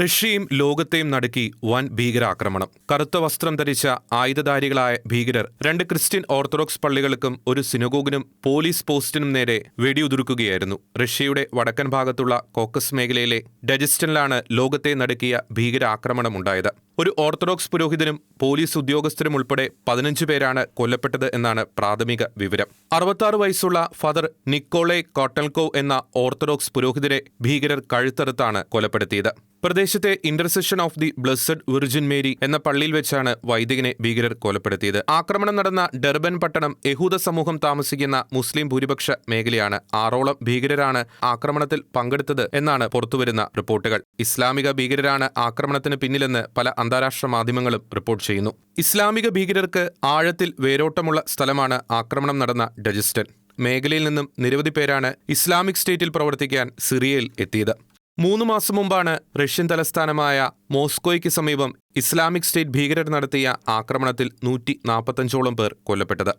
റഷ്യയും ലോകത്തെയും നടുക്കി വൻ ഭീകരാക്രമണം. കറുത്ത വസ്ത്രം ധരിച്ച ആയുധധാരികളായ ഭീകരർ രണ്ട് ക്രിസ്ത്യൻ ഓർത്തഡോക്സ് പള്ളികൾക്കും ഒരു സിനഗോഗിനും പോലീസ് പോസ്റ്റിനും നേരെ വെടിയുതിർക്കുകയായിരുന്നു. റഷ്യയുടെ വടക്കൻ ഭാഗത്തുള്ള കോക്കസ് മേഖലയിലെ ഡജസ്റ്റനിലാണ് ലോകത്തെ നടുക്കിയ ഭീകരാക്രമണമുണ്ടായത്. ഒരു ഓർത്തഡോക്സ് പുരോഹിതനും പോലീസ് ഉദ്യോഗസ്ഥരും ഉൾപ്പെടെ പതിനഞ്ച് പേരാണ് കൊല്ലപ്പെട്ടത് എന്നാണ് പ്രാഥമിക വിവരം. അറുപത്താറ് വയസ്സുള്ള ഫാദർ നിക്കോളെ കോട്ടൽക്കോ എന്ന ഓർത്തഡോക്സ് പുരോഹിതരെ ഭീകരർ കഴുത്തറുത്താണ് കൊലപ്പെടുത്തിയത്. പ്രദേശത്തെ intercession of the blessed virgin Mary എന്ന പള്ളിയിൽ വെച്ചാണ് വൈദികനെ ഭീകരർ കൊലപ്പെടുത്തിയത്. ആക്രമണം നടന്ന ഡർബൻ പട്ടണം യഹൂദ സമൂഹം താമസിക്കുന്ന മുസ്ലിം ഭൂരിപക്ഷ മേഖലയാണ് ആറോളം ഭീകരരാണ് ആക്രമണത്തിൽ പങ്കെടുത്തത് എന്നാണ് പുറത്തുവരുന്ന റിപ്പോർട്ടുകൾ. ഇസ്ലാമിക ഭീകരരാണ് ആക്രമണത്തിന് പിന്നിലെന്ന് പല അന്താരാഷ്ട്ര മാധ്യമങ്ങളും റിപ്പോർട്ട് ചെയ്യുന്നു. ഇസ്ലാമിക ഭീകരർക്ക് ആഴത്തിൽ വേരോട്ടമുള്ള സ്ഥലമാണ് ആക്രമണം നടന്ന ഡജസ്റ്റൻ മേഖലയിൽ നിന്നും നിരവധി പേരാണ് ഇസ്ലാമിക് സ്റ്റേറ്റിൽ പ്രവർത്തിക്കാൻ സിറിയയിൽ എത്തിയത്. മൂന്ന് മാസം മുമ്പാണ് റഷ്യൻ തലസ്ഥാനമായ മോസ്കോയ്ക്ക് സമീപം ഇസ്ലാമിക് സ്റ്റേറ്റ് ഭീകരർ നടത്തിയ ആക്രമണത്തിൽ നൂറ്റി നാൽപ്പത്തഞ്ചോളം പേർ കൊല്ലപ്പെട്ടത്.